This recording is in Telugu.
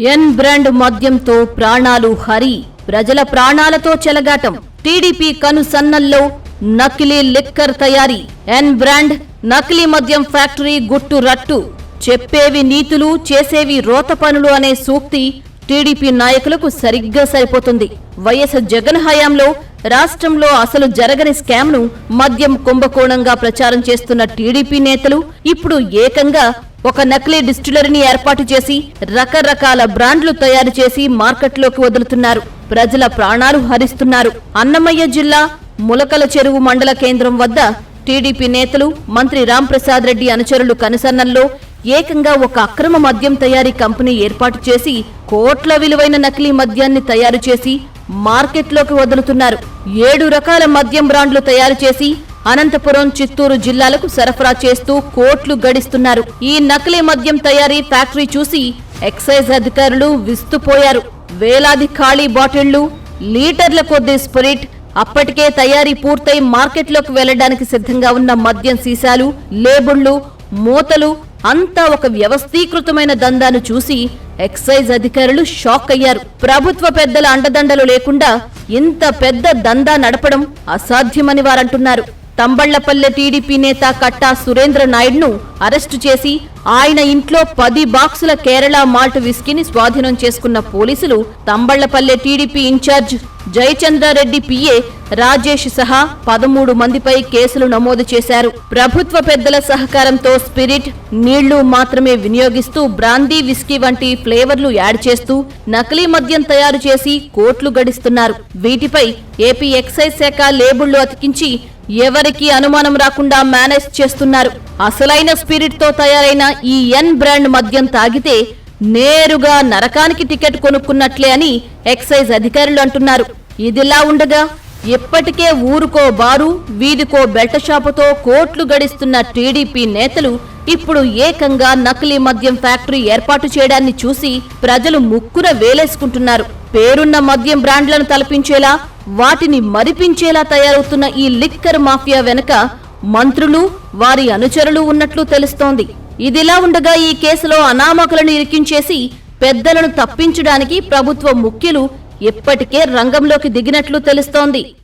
ఎన్ బ్రాండ్ మద్యంతో ప్రాణాలు హరి. ప్రజల ప్రాణాలతో చెలగాటం. టీడీపీ కనుసన్నల్లో నకిలీ లిక్కర్ తయారీ. ఎన్ బ్రాండ్ నకిలీ మద్యం ఫ్యాక్టరీ గుట్టు రట్టు. చెప్పేవి నీతులు చేసేవి రోత పనులు అనే సూక్తి టీడీపీ నాయకులకు సరిగ్గా సరిపోతుంది. వైఎస్ జగన్ హయాంలో రాష్ట్రంలో అసలు జరగని స్కామ్ను మద్యం కుంభకోణంగా ప్రచారం చేస్తున్న టీడీపీ నేతలు ఇప్పుడు ఏకంగా ఒక నకిలీ డిస్టిలరీని ఏర్పాటు చేసి రకరకాల బ్రాండ్లు తయారు చేసి మార్కెట్లోకి వదులుతున్నారు. ప్రజల ప్రాణాలు హరిస్తున్నారు. అన్నమయ్య జిల్లా ములకల చెరువు మండల కేంద్రం వద్ద టీడీపీ నేతలు మంత్రి రాంప్రసాద్ రెడ్డి అనుచరులు కనుసన్నల్లో ఏకంగా ఒక అక్రమ మద్యం తయారీ కంపెనీ ఏర్పాటు చేసి కోట్ల విలువైన నకిలీ మద్యాన్ని తయారు చేసి మార్కెట్లోకి వదులుతున్నారు. ఏడు రకాల మద్యం బ్రాండ్లు తయారు చేసి అనంతపురం చిత్తూరు జిల్లాలకు సరఫరా చేస్తూ కోట్లు గడిస్తున్నారు. ఈ నకిలీ మద్యం తయారీ ఫ్యాక్టరీ చూసి ఎక్సైజ్ అధికారులు విస్తుపోయారు. వేలాది ఖాళీ బాటిళ్ళు లీటర్ల కొద్దీ స్పిరిట్ అప్పటికే తయారీ పూర్తయి మార్కెట్లోకి వెళ్ళడానికి సిద్ధంగా ఉన్న మద్యం సీసాలు లేబుళ్ళు మూతలు అంతా ఒక వ్యవస్థీకృతమైన దందాను చూసి ఎక్సైజ్ అధికారులు షాక్ అయ్యారు. ప్రభుత్వ పెద్దల అండదండలు లేకుండా ఇంత పెద్ద దందా నడపడం అసాధ్యమని వారంటున్నారు. తంబళ్ళపల్లె టీడీపీ నేత కట్టా సురేంద్ర నాయుడును అరెస్టు చేసి ఆయన ఇంట్లో పది బాక్సుల కేరళ మాల్ట్ విస్కీని స్వాధీనం చేసుకున్న పోలీసులు Thamballapalle TDP in-charge Jayachandra Reddy PA Rajesh సహా పదమూడు మందిపై కేసులు నమోదు చేశారు. ప్రభుత్వ పెద్దల సహకారంతో స్పిరిట్ నీళ్ళు మాత్రమే వినియోగిస్తూ బ్రాందీ విస్కీ వంటి ఫ్లేవర్లు యాడ్ చేస్తూ నకిలీ మద్యం తయారు చేసి కోట్లు గడిస్తున్నారు. వీటిపై ఏపీ ఎక్సైజ్ శాఖ లేబుళ్ళు అతికించి ఎవరికీ అనుమానం రాకుండా మేనేజ్ చేస్తున్నారు. అసలైన స్పిరిట్తో తయారైన ఈ ఎన్ బ్రాండ్ మద్యం తాగితే నేరుగా నరకానికి టికెట్ కొనుక్కున్నట్లే అని ఎక్సైజ్ అధికారులు అంటున్నారు. ఇదిలా ఉండగా ఇప్పటికే ఊరుకో బారు వీధికో బెల్ట షాపుతో కోట్లు గడిస్తున్న టీడీపీ నేతలు ఇప్పుడు ఏకంగా నకిలీ మద్యం ఫ్యాక్టరీ ఏర్పాటు చేయడాన్ని చూసి ప్రజలు ముక్కున వేలేసుకుంటున్నారు. పేరున్న మద్యం బ్రాండ్లను తలపించేలా వాటిని మరిపించేలా తయారవుతున్న ఈ లిక్కర్ మాఫియా వెనుక మంత్రులు వారి అనుచరులు ఉన్నట్లు తెలుస్తోంది. ఇదిలా ఉండగా ఈ కేసులో అనామకులను ఇరికించేసి పెద్దలను తప్పించడానికి ప్రభుత్వ ముఖ్యులు ఇప్పటికే రంగంలోకి దిగినట్లు తెలుస్తోంది.